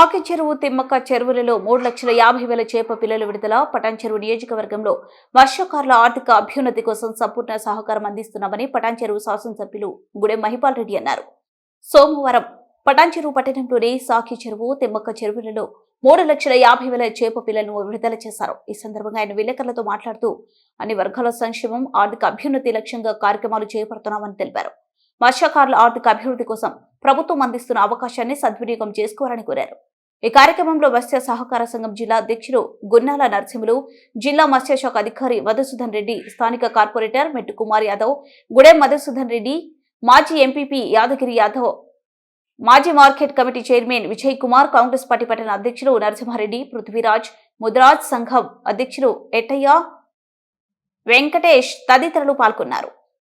కాకి చెరువు తిమ్మక్క చెరువులలో మూడు లక్షల యాభై వేల చేప పిల్లల విడుదల. పటాన్ చెరువు నియోజకవర్గంలో మత్స్యకారుల ఆర్థిక అభ్యున్నతి కోసం సంపూర్ణ సహకారం అందిస్తున్నామని పటాన్ చెరువు శాసనసభ్యులు గుడెం మహిపాల్ రెడ్డి అన్నారు. సోమవారం పటాన్ చెరువు పట్టణంలోని సాకి చెరువు తిమ్మక్క చెరువులలో మూడు లక్షల యాభై వేల చేప పిల్లలను విడుదల చేశారు. ఈ సందర్భంగా ఆయన విలేకరులతో మాట్లాడుతూ అన్ని వర్గాల సంక్షేమం ఆర్థిక అభ్యున్నతి లక్ష్యంగా కార్యక్రమాలు చేపడుతున్నామని తెలిపారు. మత్స్యకారుల ఆర్థిక అభివృద్ధి కోసం ప్రభుత్వం అందిస్తున్న అవకాశాన్ని సద్వినియోగం చేసుకోవాలని కోరారు. ఈ కార్యక్రమంలో మత్స్య సహకార సంఘం జిల్లా అధ్యక్షులు గున్నాల నరసింహులు జిల్లా మత్స్యశాఖ అధికారి మధుసూదన్ రెడ్డి స్థానిక కార్పొరేటర్ మెట్టు కుమార్ యాదవ్ గుడే మధుసూదన్ రెడ్డి మాజీ ఎంపీపీ యాదగిరి యాదవ్ మాజీ market committee chairman Vijay Kumar Congress party పట్టణ అధ్యక్షులు నరసింహారెడ్డి పృథ్వీరాజ్ ముద్రాజ్ సంఘం అధ్యక్షులు ఎట్టయ్య వెంకటేష్ తదితరులు పాల్గొన్నారు.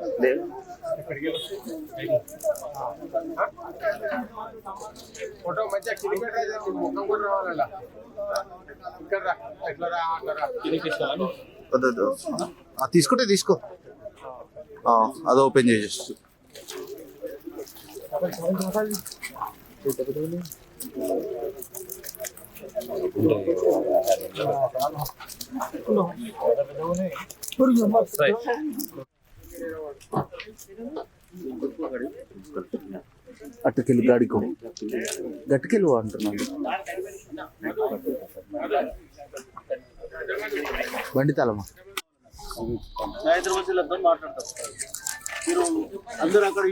ట్వంటీ ఫోటో పెట్టరా, నీ ముఖం కూడా రావాలలా. ఇక్కడ రా, ఇట్లా రా, అట్లా రా. వద్దు, వద్దు. తీసుకుంటే తీసుకో అది ఓపెన్ చేసేసి అట్టుకెళ్ళి గాడికో గట్టుకెళ్ళు అంటున్నాను బండి తాళమా? సాయంత్రం వచ్చి వీళ్ళతో మాట్లాడతాం. మీరు అందరూ అక్కడ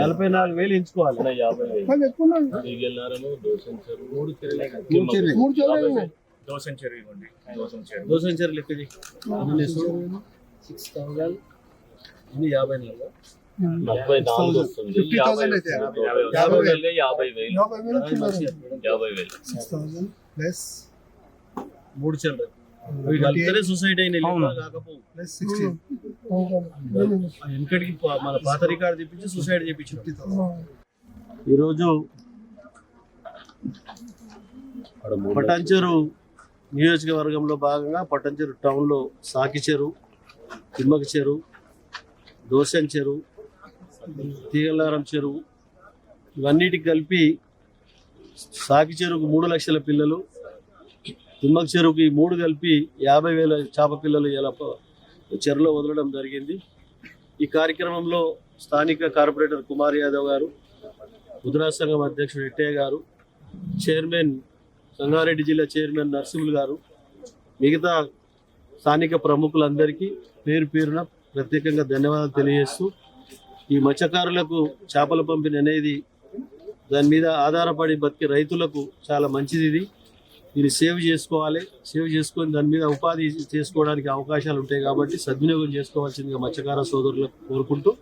నలభై నాలుగు వేలు ఎంచుకోవాలి. యాభై దోసం చెరువు. ఇవ్వండి. దోసం చెరువు. దోసం చీర లెక్క సిక్స్ థౌసండ్ ఇది యాభై నాలుగు. ముప్పై నాలుగు వస్తుంది ఫిఫ్టీ థౌసండ్ అయితే. యాభై వేలు. యాభై వేలు. యాభై వేలు. చిల్లర. యాభై వేలు. సిక్స్ ప్లస్ మూడు చిల్లర ఇవి కలిపితేనే సొసైటీ అయిన కాకపోవు ప్లస్ సిక్స్టీన్ వెనకటికి మన పాత రికార్డు తెప్పించి సూసైడ్ చేపించాం ఈరోజు పటాన్చెరు నియోజకవర్గంలో భాగంగా పటాన్చెరు టౌన్లో సాకి చెరువు తిమ్మక చెరువు దోశం చెరువు తీగలారం చెరువు ఇవన్నిటికి కలిపి సాకి చెరువుకు మూడు లక్షల పిల్లలు తిమ్మక చెరువుకి ఈ మూడు కలిపి యాభై వేల చేప పిల్లలు ఇలా చెరలో వదలడం జరిగింది. ఈ కార్యక్రమంలో స్థానిక కార్పొరేటర్ కుమార్ యాదవ్ గారు ముద్రా సంఘం అధ్యక్షుడు ఎట్టయ్య గారు చైర్మన్ సంగారెడ్డి జిల్లా చైర్మన్ నర్సింహులు గారు మిగతా స్థానిక ప్రముఖులందరికీ పేరు పేరున ప్రత్యేకంగా ధన్యవాదాలు తెలియజేస్తూ ఈ మత్స్యకారులకు చేపల పంపిణీ అనేది దాని మీద ఆధారపడి బతికే రైతులకు చాలా మంచిది ఇది. దీన్ని సేవ్ చేసుకోవాలి. సేవ్ చేసుకొని దాని మీద ఉపాధి చేసుకోవడానికి అవకాశాలు ఉంటాయి కాబట్టి సద్వినియోగం చేసుకోవాల్సిందిగా మత్స్యకార సోదరులకు కోరుకుంటూ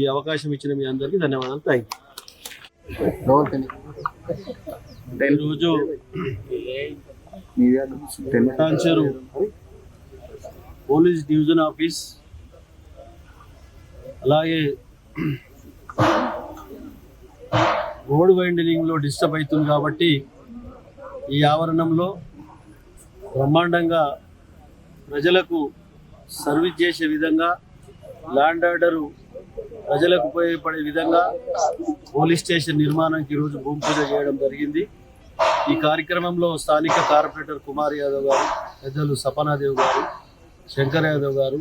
ఈ అవకాశం ఇచ్చిన మీ అందరికీ ధన్యవాదాలు. థ్యాంక్ ఈరోజు పోలీస్ డివిజన్ ఆఫీస్ అలాగే రోడ్ వైండింగ్లో డిస్టర్బ్ అవుతుంది కాబట్టి ఈ ఆవరణంలో బ్రహ్మాండంగా ప్రజలకు సర్వీస్ చేసే విధంగా ల్యాండ్ ఆర్డరు ప్రజలకు ఉపయోగపడే విధంగా పోలీస్ స్టేషన్ నిర్మాణానికి ఈరోజు భూమి పూజ చేయడం జరిగింది. ఈ కార్యక్రమంలో స్థానిక కార్పొరేటర్ కుమార్ యాదవ్ గారు పెద్దలు సపనాదేవ్ గారు శంకర్ యాదవ్ గారు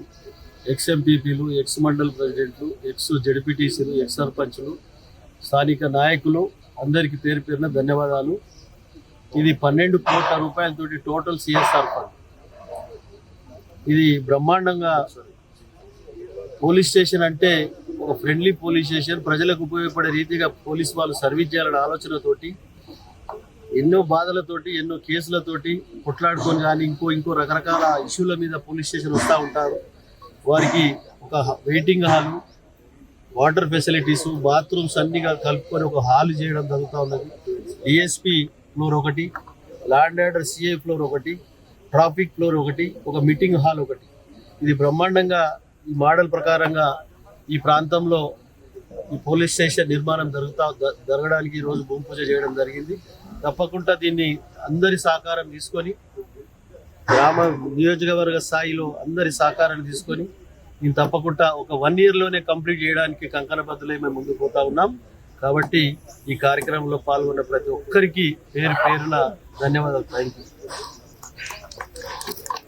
ఎక్స్ ఎంపీపీలు ఎక్స్ మండల్ ప్రెసిడెంట్లు ఎక్స్ జడ్పీటీసీలు ఎక్స్ సర్పంచ్లు స్థానిక నాయకులు అందరికీ పేరు పేరున ధన్యవాదాలు. ఇది పన్నెండు కోట్ల రూపాయలతోటి టోటల్ సిఎస్ఆర్ ఫండ్ ఇది బ్రహ్మాండంగా పోలీస్ స్టేషన్ అంటే ఒక ఫ్రెండ్లీ పోలీస్ స్టేషన్. ప్రజలకు ఉపయోగపడే రీతిగా పోలీస్ వాళ్ళు సర్వీస్ చేయాలనే ఆలోచనతోటి ఎన్నో బాధలతోటి ఎన్నో కేసులతోటి కొట్లాడుకొని కానీ ఇంకో ఇంకో రకరకాల ఇష్యూల మీద పోలీస్ స్టేషన్ వస్తూ ఉంటారు. వారికి ఒక waiting hall water facilities bathrooms అన్నీ కలుపుకొని ఒక హాల్ చేయడం జరుగుతూ ఉన్నది. డిఎస్పీ ఫ్లోర్ ఒకటి ల్యాండ్ ఆర్డర్ సిఐ ఫ్లోర్ ఒకటి ట్రాఫిక్ ఫ్లోర్ ఒకటి ఒక మీటింగ్ హాల్ ఒకటి. ఇది బ్రహ్మాండంగా ఈ మోడల్ ప్రకారంగా ఈ ప్రాంతంలో ఈ పోలీస్ స్టేషన్ నిర్మాణం జరుగుతా జరగడానికి ఈరోజు రోజు భూమి పూజ చేయడం జరిగింది. తప్పకుండా దీన్ని అందరి సహకారం తీసుకొని గ్రామ నియోజకవర్గ స్థాయిలో అందరి సహకారాన్ని తీసుకొని నేను తప్పకుండా ఒక వన్ ఇయర్లోనే కంప్లీట్ చేయడానికి కంకణబద్దులై మేము ముందుకు పోతా ఉన్నాం. కాబట్టి ఈ కార్యక్రమంలో పాల్గొన్న ప్రతి ఒక్కరికి పేరు పేరున ధన్యవాదాలు. Thank you